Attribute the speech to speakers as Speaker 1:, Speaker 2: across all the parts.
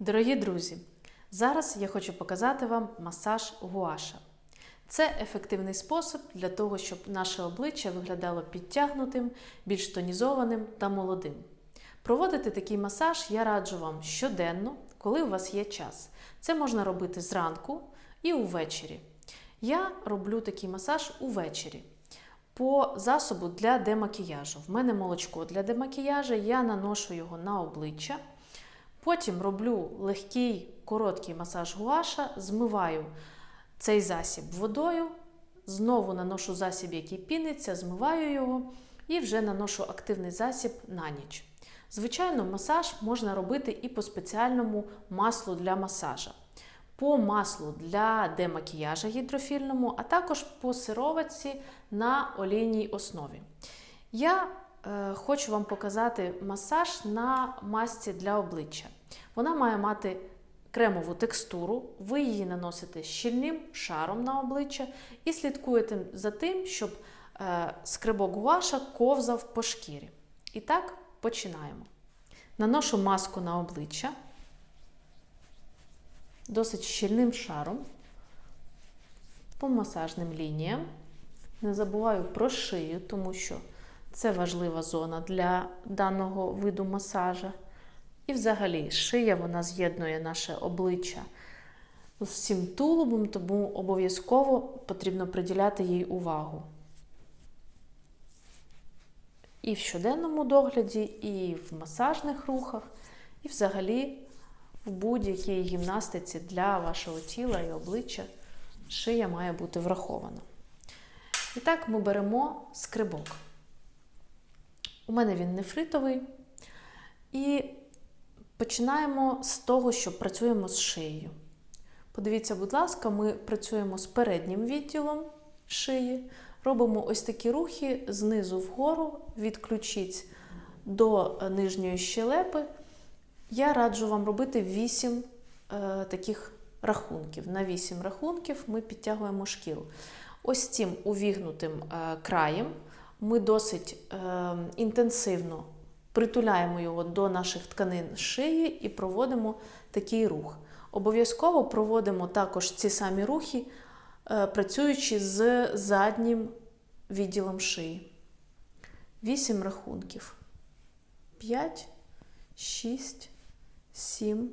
Speaker 1: Дорогі друзі, зараз я хочу показати вам масаж гуаша. Це ефективний спосіб для того, щоб наше обличчя виглядало підтягнутим, більш тонізованим та молодим. Проводити такий масаж я раджу вам щоденно, коли у вас є час. Це можна робити зранку і увечері. Я роблю такий масаж увечері по засобу для демакіяжу. В мене молочко для демакіяжу, я наношу його на обличчя. Потім роблю легкий короткий масаж гуаша, змиваю цей засіб водою, знову наношу засіб, який піниться, змиваю його і вже наношу активний засіб на ніч. Звичайно, масаж можна робити і по спеціальному маслу для масажа, по маслу для демакіяжа гідрофільному, а також по сироватці на олійній основі. Я хочу вам показати масаж на масці для обличчя. Вона має мати кремову текстуру, ви її наносите щільним шаром на обличчя і слідкуєте за тим, щоб е, скрибок гуаша ковзав по шкірі. І так, починаємо. Наношу маску на обличчя досить щільним шаром по масажним лініям. Не забуваю про шию, тому що це важлива зона для даного виду масажа. І взагалі шия вона з'єднує наше обличчя з всім тулубом, тому обов'язково потрібно приділяти їй увагу. І в щоденному догляді, і в масажних рухах, і взагалі в будь-якій гімнастиці для вашого тіла і обличчя шия має бути врахована. І так ми беремо скрибок. У мене він нефритовий. І починаємо з того, що працюємо з шиєю. Подивіться, будь ласка, ми працюємо з переднім відділом шиї, робимо ось такі рухи знизу вгору, від ключиць до нижньої щелепи. Я раджу вам робити 8 е, таких рахунків. На 8 рахунків ми підтягуємо шкіру. Ось цим увігнутим е, краєм ми досить е, інтенсивно притуляємо його до наших тканин шиї і проводимо такий рух. Обов'язково проводимо також ці самі рухи, е, працюючи з заднім відділом шиї. 8 рахунків. 5, 6, 7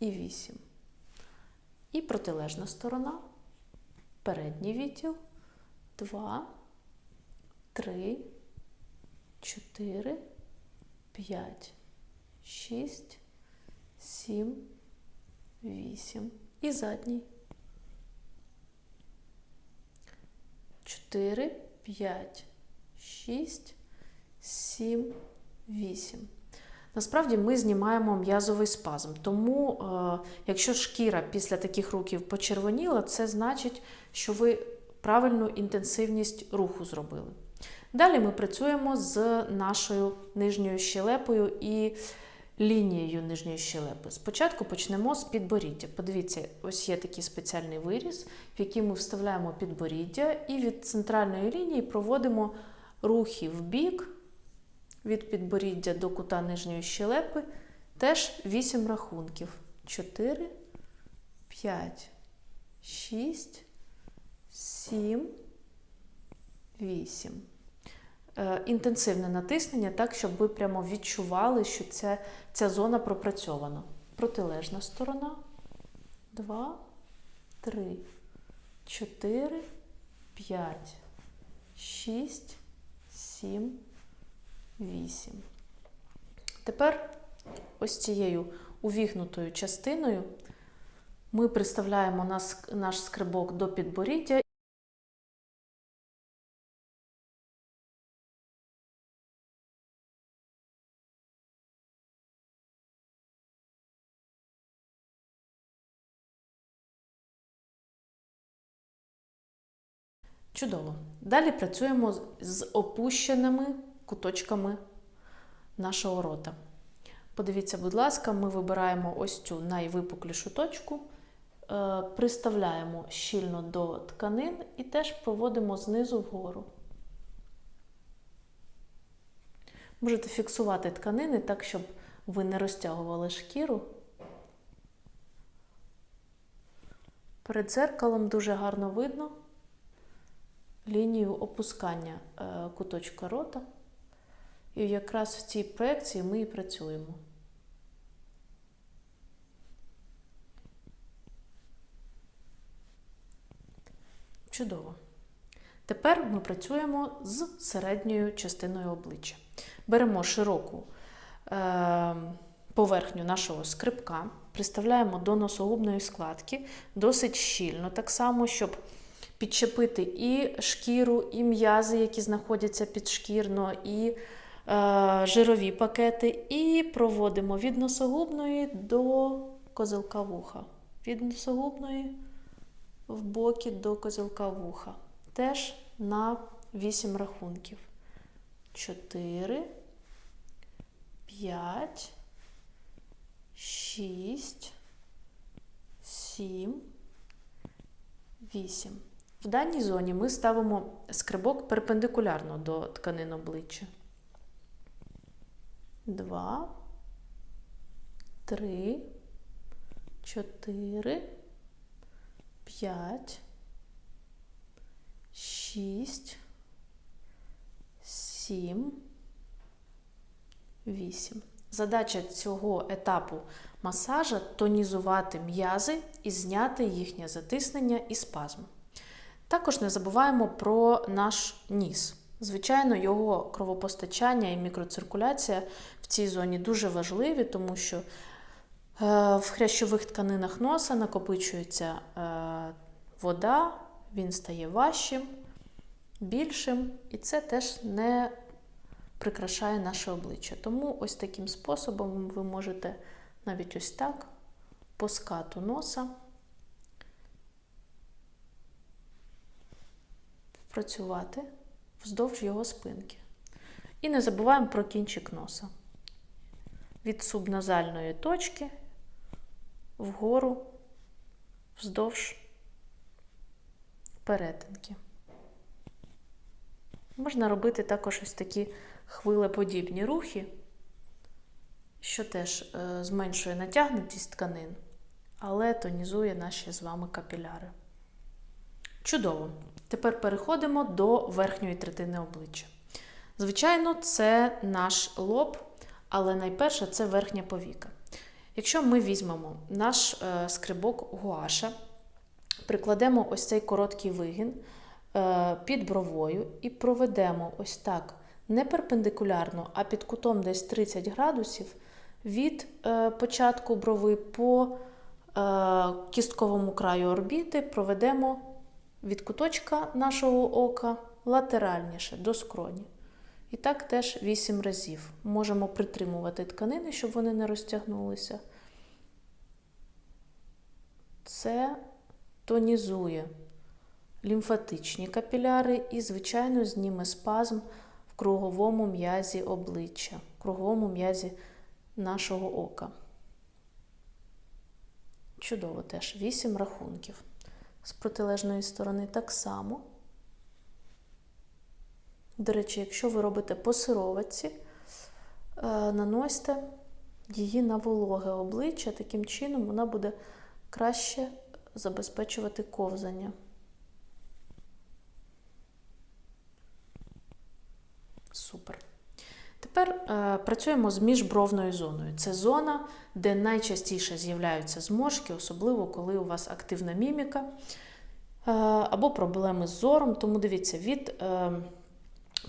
Speaker 1: і 8. І протилежна сторона. Передній відділ. 2, 3, 4, 5, 6, 7, 8. І задній. 4, 5, 6, 7, 8. Насправді ми знімаємо м'язовий спазм. Тому, е, якщо шкіра після таких рухів почервоніла, це значить, що ви правильну інтенсивність руху зробили. Далі ми працюємо з нашою нижньою щелепою і лінією нижньої щелепи. Спочатку почнемо з підборіддя. Подивіться, ось є такий спеціальний виріз, в який ми вставляємо підборіддя, і від центральної лінії проводимо рухи в бік від підборіддя до кута нижньої щелепи. Теж 8 рахунків. 4, 5, 6, 7, 8. Е, інтенсивне натиснення, так, щоб ви прямо відчували, що ця, ця зона пропрацьована. Протилежна сторона. 2, 3, 4, 5, 6, 7, 8. Тепер ось цією увігнутою частиною ми приставляємо наш скрибок до підборіддя. Чудово. Далі працюємо з- опущеними куточками нашого рота. Подивіться, будь ласка, ми вибираємо ось цю найвипуклішу точку, е, приставляємо щільно до тканин і теж проводимо знизу вгору. Можете фіксувати тканини так, щоб ви не розтягували шкіру. Перед дзеркалом дуже гарно видно лінію опускання е, куточка рота. І якраз в цій проекції ми і працюємо. Чудово. Тепер ми працюємо з середньою частиною обличчя. Беремо широку е, поверхню нашого скрипка, приставляємо до носогубної складки досить щільно, так само, щоб підчепити і шкіру, і м'язи, які знаходяться підшкірно, і е, жирові пакети, і проводимо від носогубної до козелка вуха. Від носогубної в боки до козелка вуха. Теж на 8 рахунків. 4, 5, 6, 7, 8. В даній зоні ми ставимо скрибок перпендикулярно до тканин обличчя. 2, 3, 4, 5, 6, 7, 8. Задача цього етапу масажа тонізувати м'язи і зняти їхнє затиснення і спазм. Також не забуваємо про наш ніс. Звичайно, його кровопостачання і мікроциркуляція в цій зоні дуже важливі, тому що е, в хрящових тканинах носа накопичується е, вода, він стає важчим, більшим, і це теж не прикрашає наше обличчя. Тому ось таким способом ви можете навіть ось так по скату носа працювати вздовж його спинки. І не забуваємо про кінчик носа. Від субназальної точки вгору вздовж перетинки. Можна робити також ось такі хвилеподібні рухи, що теж е, зменшує натягнутість тканин, але тонізує наші з вами капіляри. Чудово! Тепер переходимо до верхньої третини обличчя. Звичайно, це наш лоб, але найперше це верхня повіка. Якщо ми візьмемо наш е, скрибок гуаша, прикладемо ось цей короткий вигін е, під бровою і проведемо ось так не перпендикулярно, а під кутом десь 30 градусів від е, початку брови по кістковому краю орбіти проведемо від куточка нашого ока латеральніше до скроні. І так теж 8 разів. Можемо притримувати тканини, щоб вони не розтягнулися. Це тонізує лімфатичні капіляри і, звичайно, зніме спазм в круговому м'язі обличчя, в круговому м'язі нашого ока. Чудово теж 8 рахунків. З протилежної сторони так само. До речі, якщо ви робите по сироватці, е, наносьте її на вологе обличчя, таким чином вона буде краще забезпечувати ковзання. Супер. Тепер е, працюємо з міжбровною зоною. Це зона, де найчастіше з'являються зморшки, особливо коли у вас активна міміка е, або проблеми з зором. Тому дивіться, від е,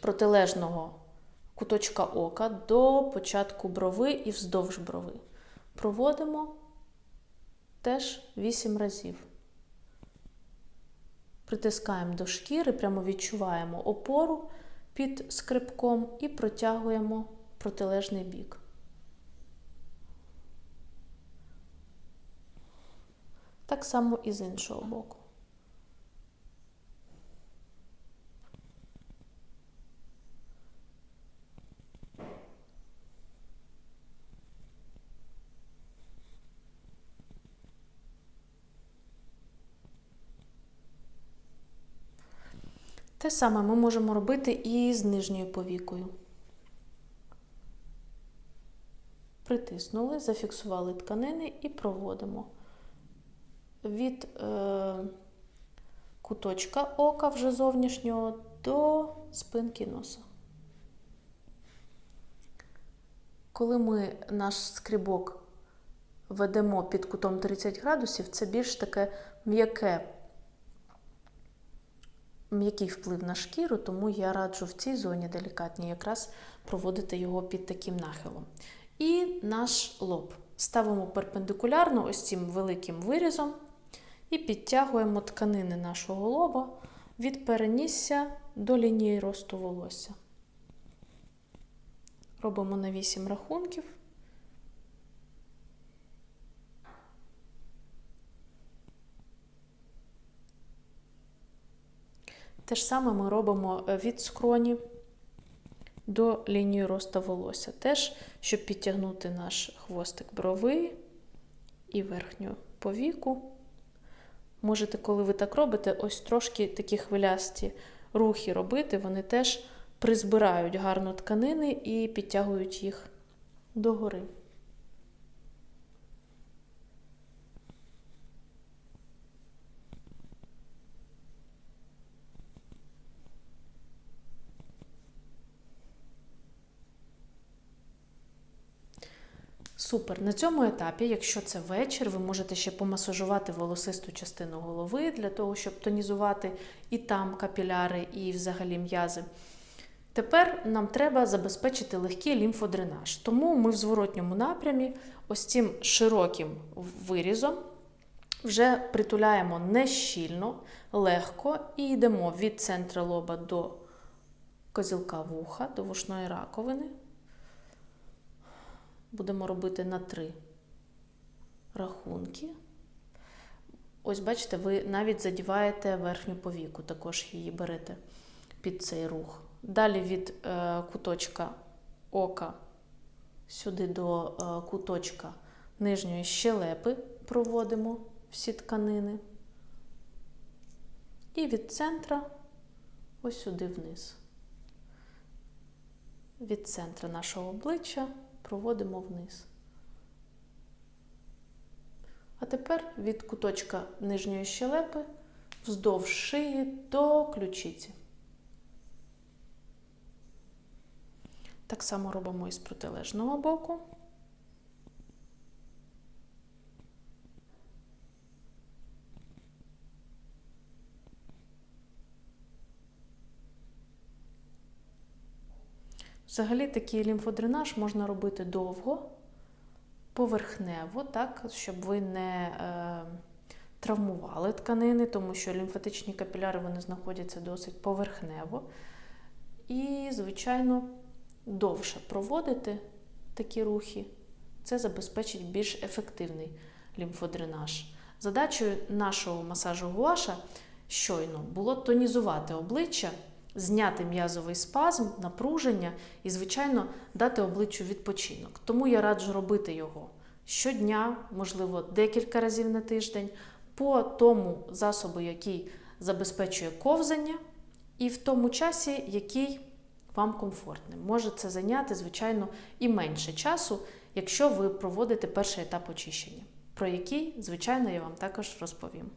Speaker 1: протилежного куточка ока до початку брови і вздовж брови. Проводимо теж 8 разів. Притискаємо до шкіри, прямо відчуваємо опору під скрипком і протягуємо протилежний бік. Так само і з іншого боку. Те саме ми можемо робити і з нижньою повікою. Притиснули, зафіксували тканини і проводимо. від е, куточка ока вже зовнішнього до спинки носа. Коли ми наш скрібок ведемо під кутом 30 градусів, це більш таке м'яке, м'який вплив на шкіру, тому я раджу в цій зоні делікатній якраз проводити його під таким нахилом. І наш лоб. Ставимо перпендикулярно ось цим великим вирізом і підтягуємо тканини нашого лоба від перенісся до лінії росту волосся. Робимо на 8 рахунків. Те ж саме ми робимо е, від скроні до лінії росту волосся. Теж, щоб підтягнути наш хвостик брови і верхню повіку. Можете, коли ви так робите, ось трошки такі хвилясті рухи робити, вони теж призбирають гарно тканини і підтягують їх догори. Супер. На цьому етапі, якщо це вечір, ви можете ще помасажувати волосисту частину голови для того, щоб тонізувати і там капіляри, і взагалі м'язи. Тепер нам треба забезпечити легкий лімфодренаж. Тому ми в зворотньому напрямі ось цим широким вирізом вже притуляємо не щільно, легко і йдемо від центру лоба до козілка вуха, до вушної раковини. Будемо робити на три рахунки. Ось, бачите, ви навіть задіваєте верхню повіку, також її берете під цей рух. Далі від е, куточка ока сюди до е, куточка нижньої щелепи проводимо всі тканини. І від центра ось сюди вниз. Від центра нашого обличчя проводимо вниз. А тепер від куточка нижньої щелепи вздовж шиї до ключиці. Так само робимо і з протилежного боку. Взагалі такий лімфодренаж можна робити довго, поверхнево, так, щоб ви не е, травмували тканини, тому що лімфатичні капіляри вони знаходяться досить поверхнево. І, звичайно, довше проводити такі рухи, це забезпечить більш ефективний лімфодренаж. Задачею нашого масажу гуаша щойно було тонізувати обличчя зняти м'язовий спазм, напруження і, звичайно, дати обличчю відпочинок. Тому я раджу робити його щодня, можливо, декілька разів на тиждень, по тому засобу, який забезпечує ковзання, і в тому часі, який вам комфортний. Може це зайняти, звичайно, і менше часу, якщо ви проводите перший етап очищення, про який, звичайно, я вам також розповім.